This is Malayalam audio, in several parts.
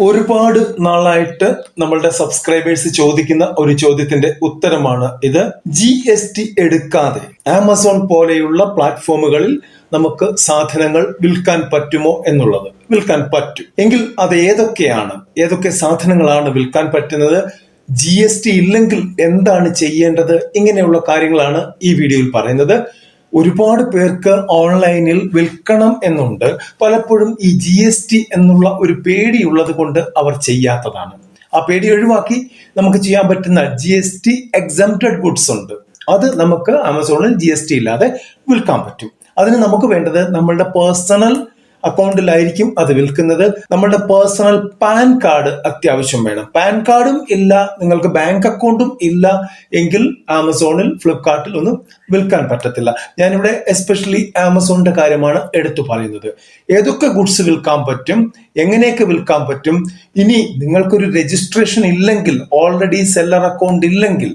ഒരുപാട് നാളായിട്ട് നമ്മളുടെ സബ്സ്ക്രൈബേഴ്സ് ചോദിക്കുന്ന ഒരു ചോദ്യത്തിന്റെ ഉത്തരമാണ് ഇത്. ജി എസ് ടി എടുക്കാതെ ആമസോൺ പോലെയുള്ള പ്ലാറ്റ്ഫോമുകളിൽ നമുക്ക് സാധനങ്ങൾ വിൽക്കാൻ പറ്റുമോ എന്നുള്ളത്. വിൽക്കാൻ പറ്റും. എങ്കിൽ അത് ഏതൊക്കെയാണ്? ഏതൊക്കെ സാധനങ്ങളാണ് വിൽക്കാൻ പറ്റുന്നത്? ജി എസ് ടി ഇല്ലെങ്കിൽ എന്താണ് ചെയ്യേണ്ടത്? ഇങ്ങനെയുള്ള കാര്യങ്ങളാണ് ഈ വീഡിയോയിൽ പറയുന്നത്. ഒരുപാട് പേർക്ക് ഓൺലൈനിൽ വിൽക്കണം എന്നുണ്ട്. പലപ്പോഴും ഈ ജി എസ് ടി എന്നുള്ള ഒരു പേടിയുള്ളത് കൊണ്ട് അവർ ചെയ്യാത്തതാണ്. ആ പേടി ഒഴിവാക്കി നമുക്ക് ചെയ്യാൻ പറ്റുന്ന G S T exempted goods ഉണ്ട്. അത് നമുക്ക് ആമസോണിൽ ജി എസ് ടി ഇല്ലാതെ വിൽക്കാൻ പറ്റും. അതിന് നമുക്ക് വേണ്ടത് നമ്മളുടെ പേഴ്സണൽ അക്കൗണ്ടിലായിരിക്കും അത് വിൽക്കുന്നത്. നമ്മളുടെ പേഴ്സണൽ പാൻ കാർഡ് അത്യാവശ്യം വേണം. പാൻ കാർഡും ഇല്ല നിങ്ങൾക്ക് ബാങ്ക് അക്കൗണ്ടും ഇല്ല എങ്കിൽ ആമസോണിൽ ഫ്ലിപ്കാർട്ടിൽ ഒന്നും വിൽക്കാൻ പറ്റത്തില്ല. ഞാനിവിടെ എസ്പെഷ്യലി ആമസോണിന്റെ കാര്യമാണ് എടുത്തു പറയുന്നത്. ഏതൊക്കെ ഗുഡ്സ് വിൽക്കാൻ പറ്റും എങ്ങനെയൊക്കെ വിൽക്കാൻ പറ്റും ഇനി നിങ്ങൾക്കൊരു രജിസ്ട്രേഷൻ ഇല്ലെങ്കിൽ ഓൾറെഡി സെല്ലർ അക്കൗണ്ട് ഇല്ലെങ്കിൽ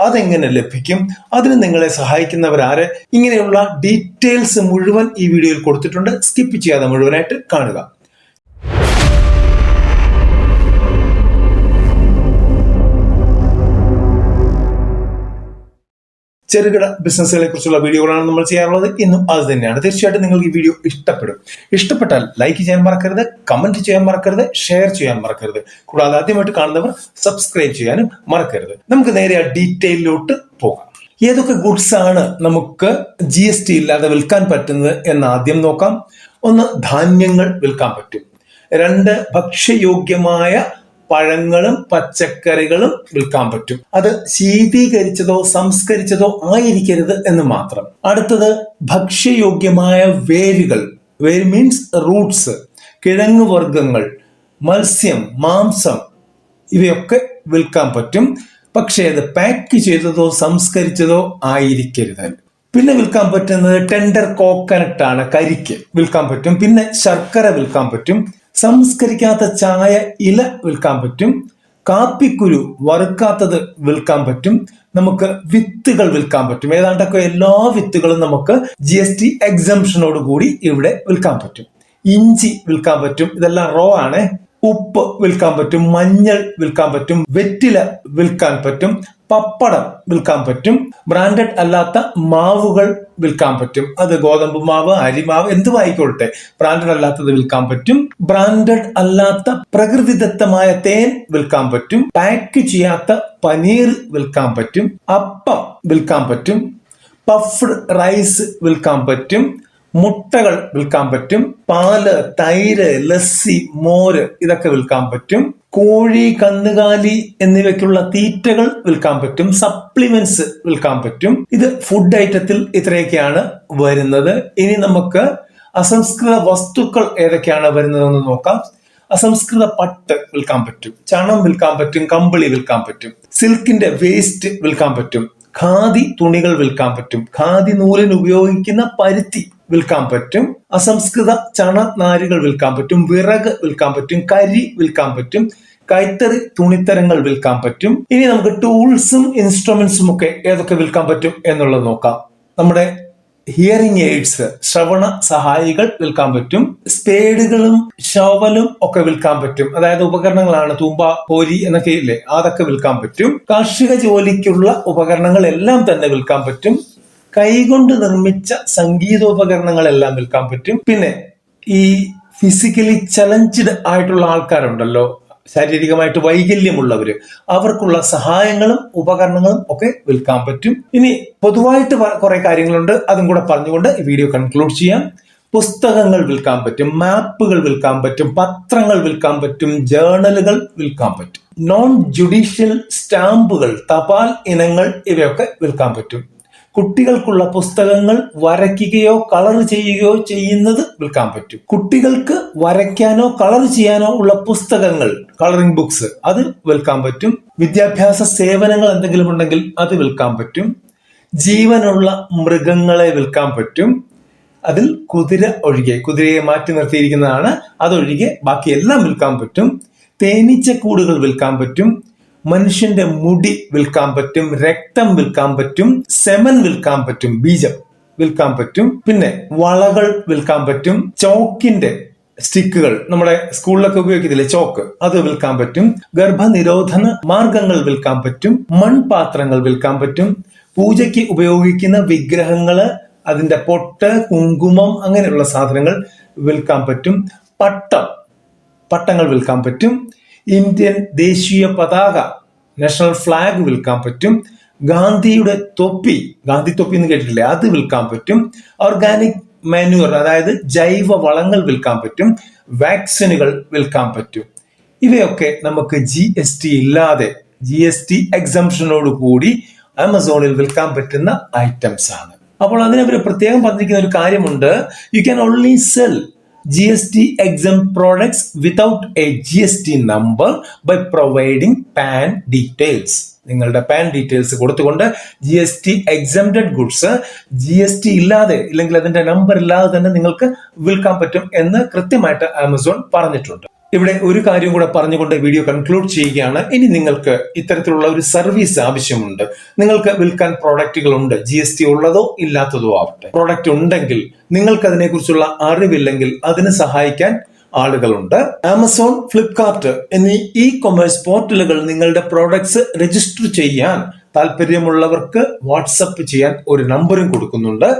അതെങ്ങനെ ലഭിക്കും? അതിന് നിങ്ങളെ സഹായിക്കുന്നവരാരെ? ഇങ്ങനെയുള്ള ഡീറ്റെയിൽസ് മുഴുവൻ ഈ വീഡിയോയിൽ കൊടുത്തിട്ടുണ്ട്. സ്കിപ്പ് ചെയ്യാതെ മുഴുവനായിട്ട് കാണുക. ചെറുകിട ബിസിനസ്സുകളെ കുറിച്ചുള്ള വീഡിയോകളാണ് നമ്മൾ ചെയ്യാറുള്ളത്. ഇന്നും അത് തന്നെയാണ്. തീർച്ചയായിട്ടും നിങ്ങൾക്ക് ഈ വീഡിയോ ഇഷ്ടപ്പെടും. ഇഷ്ടപ്പെട്ടാൽ ലൈക്ക് ചെയ്യാൻ മറക്കരുത് കമന്റ് ചെയ്യാൻ മറക്കരുത് ഷെയർ ചെയ്യാൻ മറക്കരുത്. കൂടാതെ ആദ്യമായിട്ട് കാണുന്നവർ സബ്സ്ക്രൈബ് ചെയ്യാനും മറക്കരുത്. നമുക്ക് നേരെ ആ ഡീറ്റെയിലോട്ട് പോകാം. ഏതൊക്കെ ഗുഡ്സ് ആണ് നമുക്ക് ജി എസ് ടി ഇല്ലാതെ വിൽക്കാൻ പറ്റുന്നത് എന്ന് ആദ്യം നോക്കാം. ഒന്ന് ധാന്യങ്ങൾ വിൽക്കാൻ പറ്റും. രണ്ട് ഭക്ഷ്യയോഗ്യമായ പഴങ്ങളും പച്ചക്കറികളും വിൽക്കാൻ പറ്റും. അത് ശീതീകരിച്ചതോ സംസ്കരിച്ചതോ ആയിരിക്കരുത് എന്ന് മാത്രം. അടുത്തത് ഭക്ഷ്യയോഗ്യമായ വേരുകൾ. വേര് മീൻസ് റൂട്ട്സ് കിഴങ്ങ് വർഗങ്ങൾ മത്സ്യം മാംസം ഇവയൊക്കെ വിൽക്കാൻ പറ്റും. പക്ഷേ അത് പാക്ക് ചെയ്തതോ സംസ്കരിച്ചതോ ആയിരിക്കരുത്. പിന്നെ വിൽക്കാൻ പറ്റുന്നത് ടെൻഡർ കോക്കനട്ട് ആണ് കരിക്ക് വിൽക്കാൻ പറ്റും പിന്നെ ശർക്കര വിൽക്കാൻ പറ്റും സംസ്കരിക്കാത്ത ചായ ഇല വിൽക്കാൻ പറ്റും കാപ്പിക്കുരു വറുക്കാത്തത് വിൽക്കാൻ പറ്റും നമുക്ക് വിത്തുകൾ വിൽക്കാൻ പറ്റും ഏതാണ്ടൊക്കെ എല്ലാ വിത്തുകളും നമുക്ക് ജി എസ് ടി എക്സംഷനോട് കൂടി ഇവിടെ വിൽക്കാൻ പറ്റും ഇഞ്ചി വിൽക്കാൻ പറ്റും ഇതെല്ലാം റോ ആണ് ഉപ്പ് വിൽക്കാൻ പറ്റും മഞ്ഞൾ വിൽക്കാൻ പറ്റും വെറ്റില വിൽക്കാൻ പറ്റും പപ്പടം വിൽക്കാൻ പറ്റും. ബ്രാൻഡഡ് അല്ലാത്ത മാവുകൾ വിൽക്കാൻ പറ്റും. അത് ഗോതമ്പ് മാവ് അരിമാവ് എന്തും വായിക്കോട്ടെ ബ്രാൻഡഡ് അല്ലാത്തത് വിൽക്കാൻ പറ്റും. ബ്രാൻഡഡ് അല്ലാത്ത പ്രകൃതിദത്തമായ തേൻ വിൽക്കാൻ പറ്റും. പാക്ക് ചെയ്യാത്ത പനീർ വിൽക്കാൻ പറ്റും. അപ്പം വിൽക്കാൻ പറ്റും. പഫ്ഡ് റൈസ് വിൽക്കാൻ പറ്റും. മുട്ടകൾ വിൽക്കാൻ പറ്റും പാൽ തൈര് ലസ്സി മോര് ഇതൊക്കെ വിൽക്കാൻ പറ്റും. കോഴി കന്നുകാലി എന്നിവയ്ക്കുള്ള തീറ്റകൾ വിൽക്കാൻ പറ്റും. സപ്ലിമെന്റ്സ് വിൽക്കാൻ പറ്റും. ഇത് ഫുഡ് ഐറ്റത്തിൽ ഇത്രയൊക്കെയാണ് വരുന്നത്. ഇനി നമുക്ക് അസംസ്കൃത വസ്തുക്കൾ ഏതൊക്കെയാണ് വരുന്നതെന്ന് നോക്കാം. അസംസ്കൃത പട്ട് വിൽക്കാൻ പറ്റും. ചണം വിൽക്കാൻ പറ്റും കമ്പിളി വിൽക്കാൻ പറ്റും. സിൽക്കിന്റെ വേസ്റ്റ് വിൽക്കാൻ പറ്റും. ഖാദി തുണികൾ വിൽക്കാൻ പറ്റും. ഖാദി നൂലിന് ഉപയോഗിക്കുന്ന പരുത്തി വിൽക്കാൻ പറ്റും അസംസ്കൃത ചണ നാരുകൾ വിൽക്കാൻ പറ്റും വിറക് വിൽക്കാൻ പറ്റും കരി വിൽക്കാൻ പറ്റും കൈത്തറി തുണിത്തരങ്ങൾ വിൽക്കാൻ പറ്റും. ഇനി നമുക്ക് ടൂൾസും ഇൻസ്ട്രുമെന്റ്സും ഒക്കെ ഏതൊക്കെ വിൽക്കാൻ പറ്റും എന്നുള്ളത് നോക്കാം. നമ്മുടെ ഹിയറിംഗ് എയ്ഡ്സ് ശ്രവണ സഹായികൾ വിൽക്കാൻ പറ്റും സ്പേഡുകളും ഷവലും ഒക്കെ വിൽക്കാൻ പറ്റും. അതായത് ഉപകരണങ്ങളാണ് തൂമ്പ പോരി എന്നൊക്കെ ഇല്ലേ അതൊക്കെ വിൽക്കാൻ പറ്റും. കാർഷിക ജോലിക്കുള്ള ഉപകരണങ്ങൾ എല്ലാം തന്നെ വിൽക്കാൻ പറ്റും. കൈകൊണ്ട് നിർമ്മിച്ച സംഗീതോപകരണങ്ങളെല്ലാം വിൽക്കാൻ പറ്റും. പിന്നെ ഈ ഫിസിക്കലി ചലഞ്ചഡ് ആയിട്ടുള്ള ആൾക്കാരുണ്ടല്ലോ ശാരീരികമായിട്ട് വൈകല്യമുള്ളവര് അവർക്കുള്ള സഹായങ്ങളും ഉപകരണങ്ങളും ഒക്കെ വിൽക്കാൻ പറ്റും. ഇനി പൊതുവായിട്ട് കുറെ കാര്യങ്ങളുണ്ട് അതും കൂടെ പറഞ്ഞുകൊണ്ട് ഈ വീഡിയോ കൺക്ലൂഡ് ചെയ്യാം. പുസ്തകങ്ങൾ വിൽക്കാൻ പറ്റും മാപ്പുകൾ വിൽക്കാൻ പറ്റും പത്രങ്ങൾ വിൽക്കാൻ പറ്റും ജേർണലുകൾ വിൽക്കാൻ പറ്റും. നോൺ ജുഡീഷ്യൽ സ്റ്റാമ്പുകൾ തപാൽ ഇനങ്ങൾ ഇവയൊക്കെ വിൽക്കാൻ പറ്റും. കുട്ടികൾക്കുള്ള പുസ്തകങ്ങൾ വരയ്ക്കുകയോ കളർ ചെയ്യുകയോ ചെയ്യുന്നത് വിൽക്കാൻ പറ്റും. കുട്ടികൾക്ക് വരയ്ക്കാനോ കളർ ചെയ്യാനോ ഉള്ള പുസ്തകങ്ങൾ കളറിംഗ് ബുക്സ് അത് വിൽക്കാൻ പറ്റും. വിദ്യാഭ്യാസ സേവനങ്ങൾ എന്തെങ്കിലും ഉണ്ടെങ്കിൽ അത് വിൽക്കാൻ പറ്റും. ജീവനുള്ള മൃഗങ്ങളെ വിൽക്കാൻ പറ്റും. അതിൽ കുതിര ഒഴികെ കുതിരയെ മാറ്റി നിർത്തിയിരിക്കുന്നതാണ്. അതൊഴികെ ബാക്കി എല്ലാം വിൽക്കാൻ പറ്റും. തേനീച്ചക്കൂടുകൾ വിൽക്കാൻ പറ്റും. മനുഷ്യന്റെ മുടി വിൽക്കാൻ പറ്റും രക്തം വിൽക്കാൻ പറ്റും സെമൻ വിൽക്കാൻ പറ്റും ബീജം വിൽക്കാൻ പറ്റും പിന്നെ വളകൾ വിൽക്കാൻ പറ്റും ചോക്കിന്റെ സ്റ്റിക്കുകൾ നമ്മുടെ സ്കൂളിലൊക്കെ ഉപയോഗിക്കത്തില്ലേ ചോക്ക് അത് വിൽക്കാൻ പറ്റും ഗർഭനിരോധന മാർഗങ്ങൾ വിൽക്കാൻ പറ്റും മൺപാത്രങ്ങൾ വിൽക്കാൻ പറ്റും പൂജയ്ക്ക് ഉപയോഗിക്കുന്ന വിഗ്രഹങ്ങൾ അതിന്റെ പൊട്ട് കുങ്കുമം അങ്ങനെയുള്ള സാധനങ്ങൾ വിൽക്കാൻ പറ്റും പട്ടം പട്ടങ്ങൾ വിൽക്കാൻ പറ്റും ഇന്ത്യൻ ദേശീയ പതാക നാഷണൽ ഫ്ലാഗ് വിൽക്കാൻ പറ്റും. ഗാന്ധിയുടെ തൊപ്പി ഗാന്ധി തൊപ്പി എന്ന് കേട്ടിട്ടില്ലേ? അത് വിൽക്കാൻ പറ്റും. ഓർഗാനിക് മാനുവർ അതായത് ജൈവ വളങ്ങൾ വിൽക്കാൻ പറ്റും. വാക്സിനുകൾ വിൽക്കാൻ പറ്റും. ഇവയൊക്കെ നമുക്ക് ജി എസ് ടി ഇല്ലാതെ ജി എസ് ടി എക്സംഷനോട് കൂടി ആമസോണിൽ വിൽക്കാൻ പറ്റുന്ന ഐറ്റംസ് ആണ്. അപ്പോൾ അതിനെ പ്രത്യേകം പറഞ്ഞിരിക്കുന്ന ഒരു കാര്യമുണ്ട്. You can only sell products without a G S T number by providing PAN details നിങ്ങളുടെ പാൻ ഡീറ്റെയിൽസ് കൊടുത്തുകൊണ്ട് G S T exempted goods G S T ഇല്ലാതെ ഇല്ലെങ്കിൽ അതിന്റെ നമ്പർ ഇല്ലാതെ തന്നെ നിങ്ങൾക്ക് വിൽക്കാൻ പറ്റും എന്ന് കൃത്യമായിട്ട് ആമസോൺ പറഞ്ഞിട്ടുണ്ട്. ഇവിടെ ഒരു കാര്യം കൂടെ പറഞ്ഞുകൊണ്ട് വീഡിയോ കൺക്ലൂഡ് ചെയ്യുകയാണ്. ഇനി നിങ്ങൾക്ക് ഇത്തരത്തിലുള്ള ഒരു സർവീസ് ആവശ്യമുണ്ട്. നിങ്ങൾക്ക് വിൽക്കാൻ പ്രോഡക്റ്റുകൾ ഉണ്ട് ജി എസ് ടി ഉള്ളതോ ഇല്ലാത്തതോ ആവട്ടെ. പ്രോഡക്റ്റ് ഉണ്ടെങ്കിൽ നിങ്ങൾക്ക് അതിനെക്കുറിച്ചുള്ള അറിവില്ലെങ്കിൽ അതിന് സഹായിക്കാൻ ആളുകളുണ്ട്. ആമസോൺ ഫ്ലിപ്കാർട്ട് എന്നീ ഇ കൊമേഴ്സ് പോർട്ടലുകൾ നിങ്ങളുടെ പ്രോഡക്ട്സ് രജിസ്റ്റർ ചെയ്യാൻ താല്പര്യമുള്ളവർക്ക് വാട്സപ്പ് ചെയ്യാൻ ഒരു നമ്പറും കൊടുക്കുന്നുണ്ട്.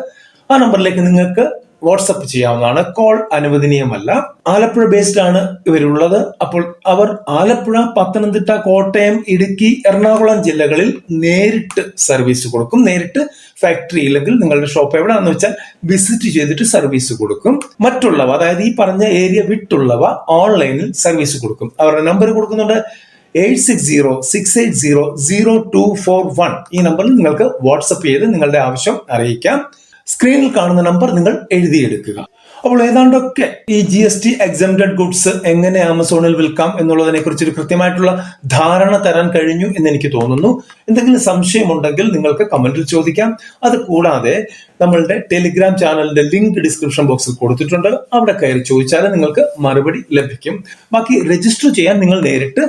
ആ നമ്പറിലേക്ക് നിങ്ങൾക്ക് വാട്സപ്പ് ചെയ്യാവുന്നതാണ്. കോൾ അനുവദനീയമല്ല. ആലപ്പുഴ ബേസ്ഡ് ആണ് ഇവരുള്ളത്. അപ്പോൾ അവർ ആലപ്പുഴ പത്തനംതിട്ട കോട്ടയം ഇടുക്കി എറണാകുളം ജില്ലകളിൽ നേരിട്ട് സർവീസ് കൊടുക്കും. നേരിട്ട് ഫാക്ടറി ഇല്ലെങ്കിൽ നിങ്ങളുടെ ഷോപ്പ് എവിടെയാണെന്ന് വെച്ചാൽ വിസിറ്റ് ചെയ്തിട്ട് സർവീസ് കൊടുക്കും. മറ്റുള്ളവ അതായത് ഈ പറഞ്ഞ ഏരിയ വിട്ടുള്ളവ ഓൺലൈനിൽ സർവീസ് കൊടുക്കും. അവരുടെ നമ്പർ കൊടുക്കുന്നുണ്ട് eight six zero six eight zero zero two four one. ഈ നമ്പറിൽ നിങ്ങൾക്ക് വാട്സപ്പ് ചെയ്ത് നിങ്ങളുടെ ആവശ്യം അറിയിക്കാം. സ്ക്രീനിൽ കാണുന്ന നമ്പർ നിങ്ങൾ എഴുതിയെടുക്കുക. അപ്പോൾ ഏതാണ്ടൊക്കെ ഈ G S T exempted goods എങ്ങനെ ആമസോണിൽ വിൽക്കാം എന്നുള്ളതിനെ കുറിച്ച് ഒരു കൃത്യമായിട്ടുള്ള ധാരണ തരാൻ കഴിഞ്ഞു എന്ന് എനിക്ക് തോന്നുന്നു. എന്തെങ്കിലും സംശയമുണ്ടെങ്കിൽ നിങ്ങൾക്ക് കമന്റിൽ ചോദിക്കാം. അത് കൂടാതെ നമ്മളുടെ ടെലിഗ്രാം ചാനലിന്റെ ലിങ്ക് ഡിസ്ക്രിപ്ഷൻ ബോക്സിൽ കൊടുത്തിട്ടുണ്ട്. അവിടെ കയറി ചോദിച്ചാൽ നിങ്ങൾക്ക് മറുപടി ലഭിക്കും. ബാക്കി രജിസ്റ്റർ ചെയ്യാൻ നിങ്ങൾ നേരിട്ട്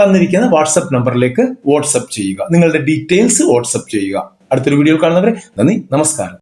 തന്നിരിക്കുന്ന വാട്സപ്പ് നമ്പറിലേക്ക് വാട്സപ്പ് ചെയ്യുക. നിങ്ങളുടെ ഡീറ്റെയിൽസ് വാട്സപ്പ് ചെയ്യുക. അടുത്തൊരു വീഡിയോ കാണുന്നവരെ നന്ദി നമസ്കാരം.